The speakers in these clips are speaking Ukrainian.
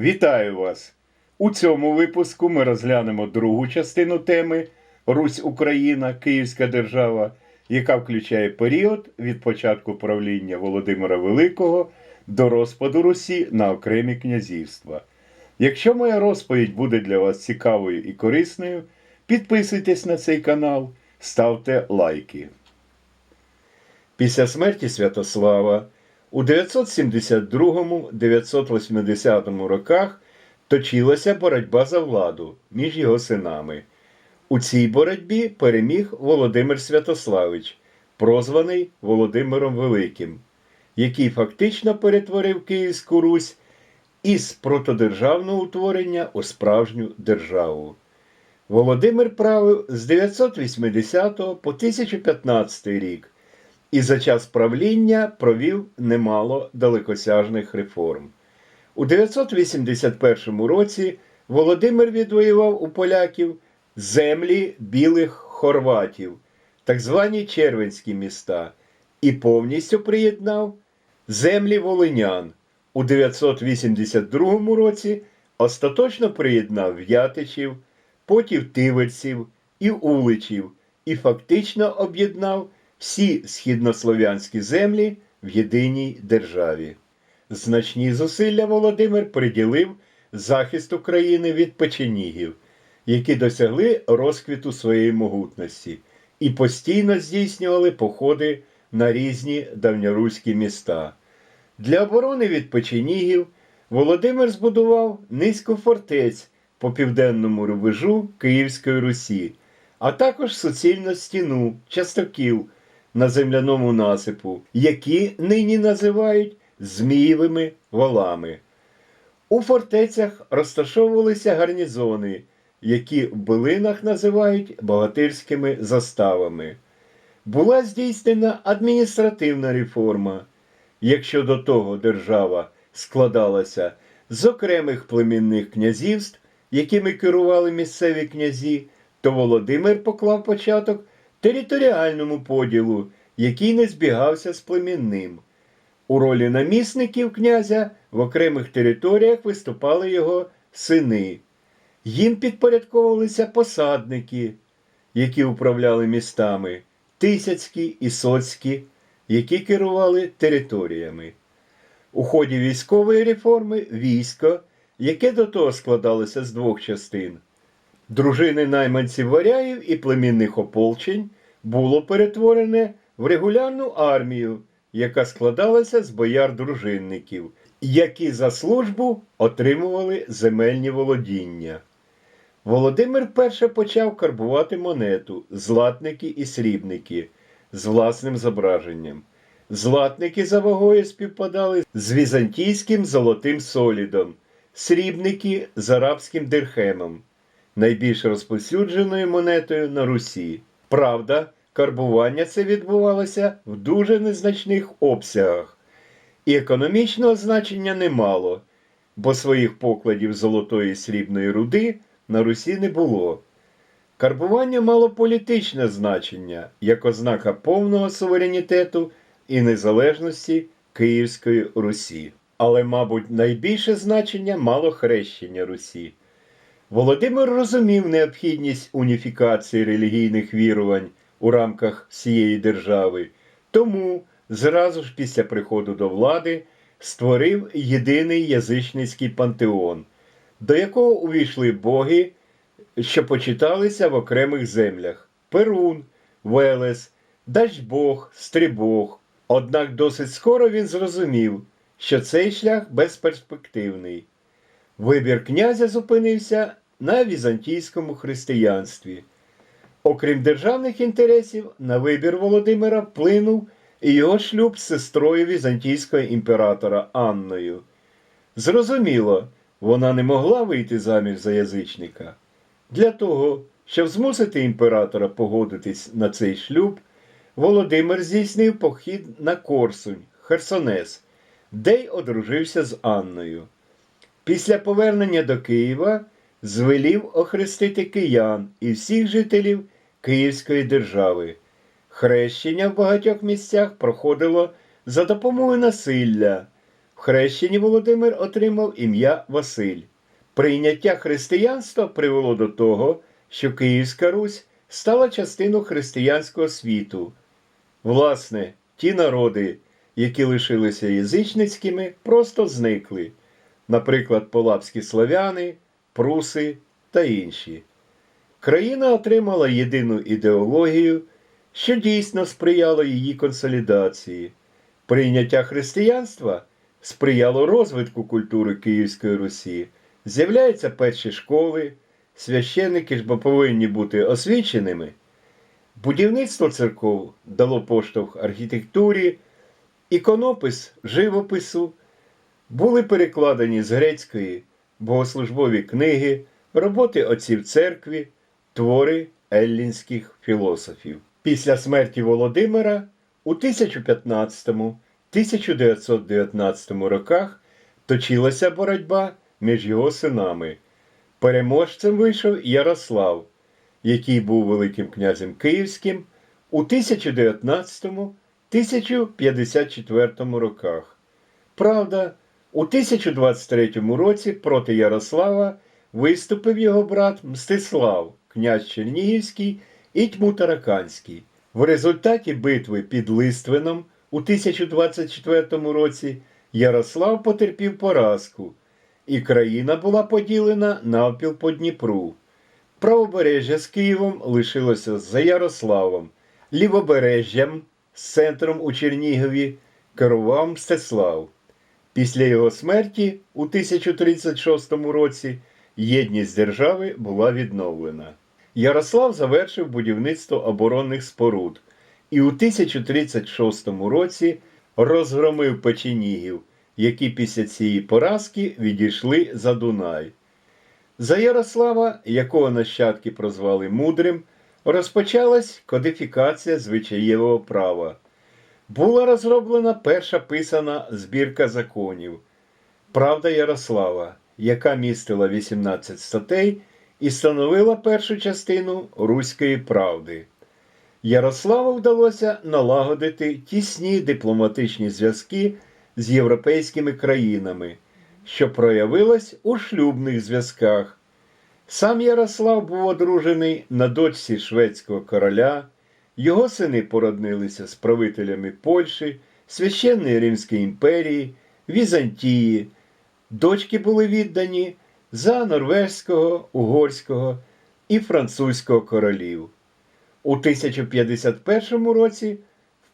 Вітаю вас! У цьому випуску ми розглянемо другу частину теми Русь Україна, Київська держава, яка включає період від початку правління Володимира Великого до розпаду Русі на окремі князівства. Якщо моя розповідь буде для вас цікавою і корисною, підписуйтесь на цей канал, ставте лайки. Після смерті Святослава у 972-980 роках точилася боротьба за владу між його синами. У цій боротьбі переміг Володимир Святославич, прозваний Володимиром Великим, який фактично перетворив Київську Русь із протодержавного утворення у справжню державу. Володимир правив з 980 по 1015 рік і за час правління провів немало далекосяжних реформ. У 981 році Володимир відвоював у поляків землі білих хорватів, так звані червенські міста, і повністю приєднав землі волинян. У 982 році остаточно приєднав В'ятичів, потім Тивельців і Уличів і фактично об'єднав всі східнослов'янські землі в єдиній державі. Значні зусилля Володимир приділив захист України від печенігів, які досягли розквіту своєї могутності і постійно здійснювали походи на різні давньоруські міста. Для оборони від печенігів Володимир збудував низку фортець по південному рубежу Київської Русі, а також суцільну стіну частокіл на земляному насипу, які нині називають Змієвими валами. У фортецях розташовувалися гарнізони, які в билинах називають богатирськими заставами. Була здійснена адміністративна реформа. Якщо до того держава складалася з окремих племінних князівств, якими керували місцеві князі, то Володимир поклав початок територіальному поділу, який не збігався з племінним. У ролі намісників князя в окремих територіях виступали його сини. Їм підпорядковувалися посадники, які управляли містами, тисяцькі і соцькі, які керували територіями. У ході військової реформи військо, яке до того складалося з двох частин, дружини найманців варяїв і племінних ополчень, було перетворене в регулярну армію, яка складалася з бояр-дружинників, які за службу отримували земельні володіння. Володимир вперше почав карбувати монету, златники і срібники з власним зображенням. Златники за вагою співпадали з візантійським золотим солідом, срібники з арабським дирхемом, найбільш розповсюдженою монетою на Русі. Правда, карбування це відбувалося в дуже незначних обсягах, і економічного значення не мало, бо своїх покладів золотої і срібної руди на Русі не було. Карбування мало політичне значення як ознака повного суверенітету і незалежності Київської Русі. Але, мабуть, найбільше значення мало хрещення Русі. Володимир розумів необхідність уніфікації релігійних вірувань у рамках всієї держави, тому зразу ж після приходу до влади створив єдиний язичницький пантеон, до якого увійшли боги, що почиталися в окремих землях Перун, Велес, Дачбог, Стрибог. Однак досить скоро він зрозумів, що цей шлях безперспективний. Вибір князя зупинився на візантійському християнстві. Окрім державних інтересів, на вибір Володимира вплинув і його шлюб з сестрою візантійського імператора Анною. Зрозуміло, вона не могла вийти заміж за язичника. Для того, щоб змусити імператора погодитись на цей шлюб, Володимир здійснив похід на Корсунь, Херсонес, де й одружився з Анною. Після повернення до Києва звелів охрестити киян і всіх жителів Київської держави. Хрещення в багатьох місцях проходило за допомогою насилля, В хрещенні Володимир отримав ім'я Василь. Прийняття християнства привело до того, що Київська Русь стала частиною християнського світу. Власне, ті народи, які лишилися язичницькими, просто зникли, наприклад, полапські славяни, пруси та інші. Країна отримала єдину ідеологію, що дійсно сприяло її консолідації. Прийняття християнства сприяло розвитку культури Київської Русі. З'являються перші школи, священники ж бо повинні бути освіченими. Будівництво церков дало поштовх архітектурі, іконопис живопису, були перекладені з грецької богослужбові книги, роботи отців церкві, твори еллінських філософів. Після смерті Володимира у 1015-1919 роках точилася боротьба між його синами. Переможцем вийшов Ярослав, який був Великим князем Київським у 1019-1054 роках. Правда, у 1023 році проти Ярослава виступив його брат Мстислав, князь Чернігівський і Тьмутараканський. В результаті битви під Листвином у 1024 році Ярослав потерпів поразку, і країна була поділена навпіл по Дніпру. Правобережжя з Києвом лишилося за Ярославом, лівобережжям з центром у Чернігові керував Мстислав. Після його смерті у 1036 році єдність держави була відновлена. Ярослав завершив будівництво оборонних споруд і у 1036 році розгромив печенігів, які після цієї поразки відійшли за Дунай. За Ярослава, якого нащадки прозвали мудрим, розпочалась кодифікація звичаєвого права. Була розроблена перша писана збірка законів Правда Ярослава, яка містила 18 статей і становила першу частину Руської правди. Ярославу вдалося налагодити тісні дипломатичні зв'язки з європейськими країнами, що проявилось у шлюбних зв'язках. Сам Ярослав був одружений на дочці шведського короля, його сини породнилися з правителями Польщі, Священної Римської імперії, Візантії. Дочки були віддані за норвезького, угорського і французького королів. У 1051 році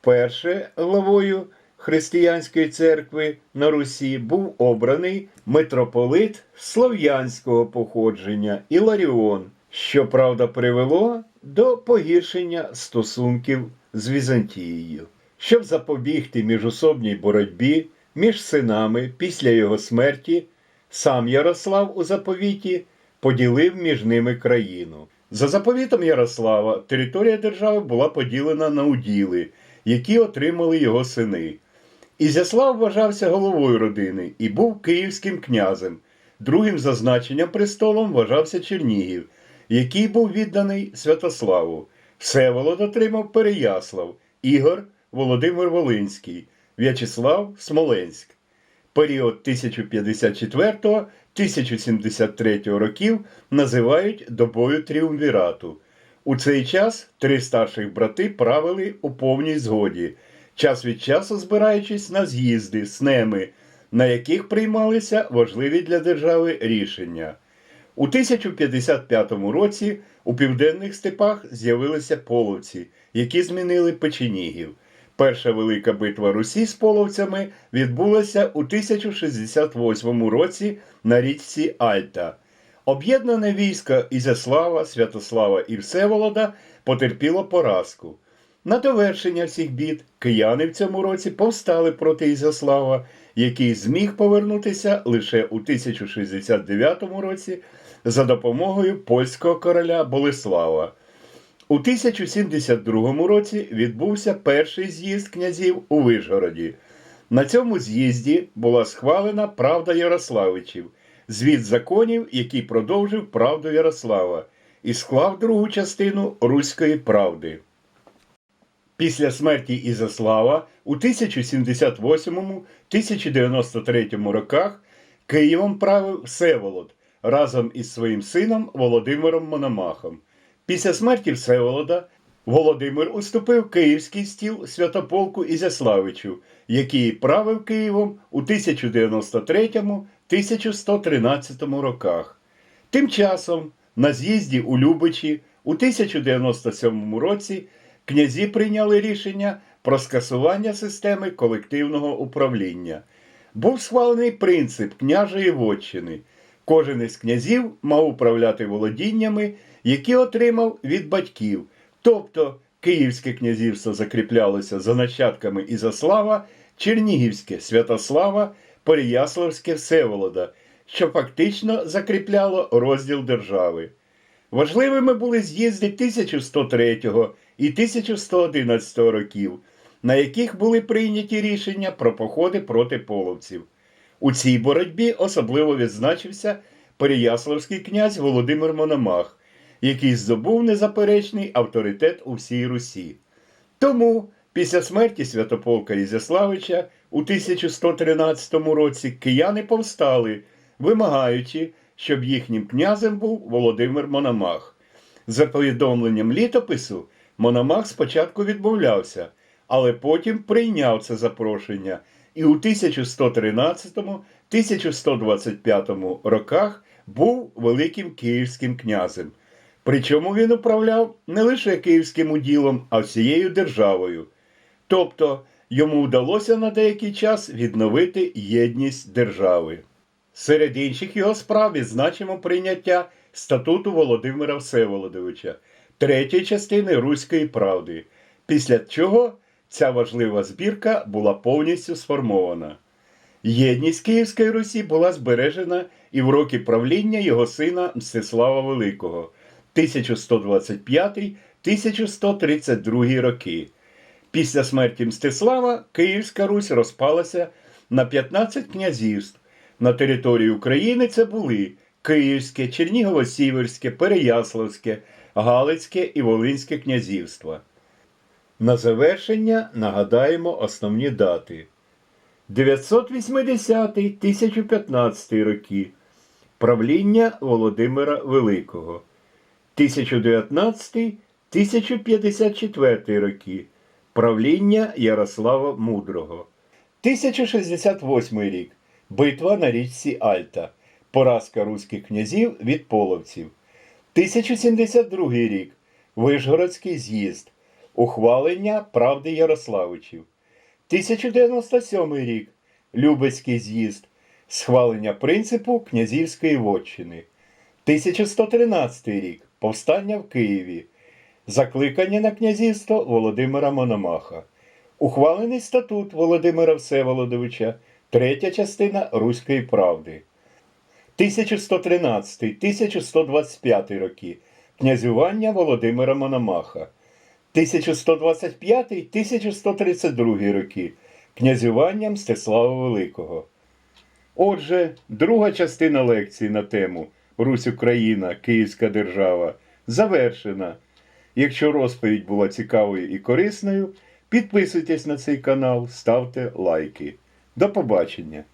вперше главою Християнської церкви на Русі був обраний митрополит слов'янського походження Іларіон, що правда привело до погіршення стосунків з Візантією. Щоб запобігти міжособній боротьбі між синами після його смерті, сам Ярослав у заповіті поділив між ними країну. За заповітом Ярослава територія держави була поділена на уділи, які отримали його сини. Ізяслав вважався головою родини і був київським князем. Другим за значенням престолом вважався Чернігів, який був відданий Святославу. Всеволод отримав Переяслав, Ігор Володимир Волинський, В'ячеслав Смоленськ. Період 1054-1073 років називають добою тріумвірату. У цей час три старших брати правили у повній згоді, час від часу збираючись на з'їзди, снеми, на яких приймалися важливі для держави рішення. У 1055 році у південних степах з'явилися половці, які змінили печенігів. Перша велика битва Русі з половцями відбулася у 1068 році на річці Альта. Об'єднане військо Ізяслава, Святослава і Всеволода потерпіло поразку. На довершення всіх бід кияни в цьому році повстали проти Ізяслава, який зміг повернутися лише у 1069 році за допомогою польського короля Болеслава. У 1072 році відбувся перший з'їзд князів у Вишгороді. На цьому з'їзді була схвалена правда Ярославичів, звіт законів, який продовжив правду Ярослава, і склав другу частину Руської правди. Після смерті Ізяслава у 1078-1093 роках Києвом правив Всеволод разом із своїм сином Володимиром Мономахом. Після смерті Всеволода Володимир уступив київський стіл святополку Ізяславичу, який правив Києвом у 1093-1113 роках. Тим часом на з'їзді у Любичі у 1097 році князі прийняли рішення про скасування системи колективного управління. Був схвалений принцип княжої вотчини. Кожен із князів мав управляти володіннями, які отримав від батьків. Тобто Київське князівство закріплялося за нащадками Ізаслава, Чернігівське Святослава, Переяславське Всеволода, що фактично закріпляло розділ держави. Важливими були з'їзди 1103 і 1111 років, на яких були прийняті рішення про походи проти половців. У цій боротьбі особливо відзначився Переяславський князь Володимир Мономах, який здобув незаперечний авторитет у всій Русі. Тому після смерті Святополка Ізяславича у 1113 році кияни повстали, вимагаючи, щоб їхнім князем був Володимир Мономах. За повідомленням літопису, Мономах спочатку відмовлявся, але потім прийняв це запрошення і у 1113-1125 роках був великим київським князем. Причому він управляв не лише київським уділом, а всією державою. Тобто йому вдалося на деякий час відновити єдність держави. Серед інших його справ відзначимо прийняття статуту Володимира Всеволодовича, третьої частини Руської правди, після чого ця важлива збірка була повністю сформована. Єдність Київської Русі була збережена і в роки правління його сина Мстислава Великого 1125-1132 роки. Після смерті Мстислава Київська Русь розпалася на 15 князівств. На території України це були Київське, Чернігово-Сіверське, Переяславське, Галицьке і Волинське князівства. На завершення нагадаємо основні дати. 980-1015 роки правління Володимира Великого. 1019-1054 роки правління Ярослава Мудрого. 1068 рік битва на річці Альта. Поразка руських князів від половців. 1072 рік Вишгородський з'їзд. Ухвалення правди Ярославичів. 1097 рік Любецький з'їзд. Схвалення принципу князівської вотчини. 1113 рік Повстання в Києві. Закликання на князівство Володимира Мономаха. Ухвалений статут Володимира Всеволодовича, третя частина Руської правди. 1113-1125 роки князювання Володимира Мономаха. 1125-1132 роки князювання Мстислава Великого. Отже, друга частина лекції на тему Русь Україна, Київська держава завершена. Якщо розповідь була цікавою і корисною, підписуйтесь на цей канал, ставте лайки. До побачення!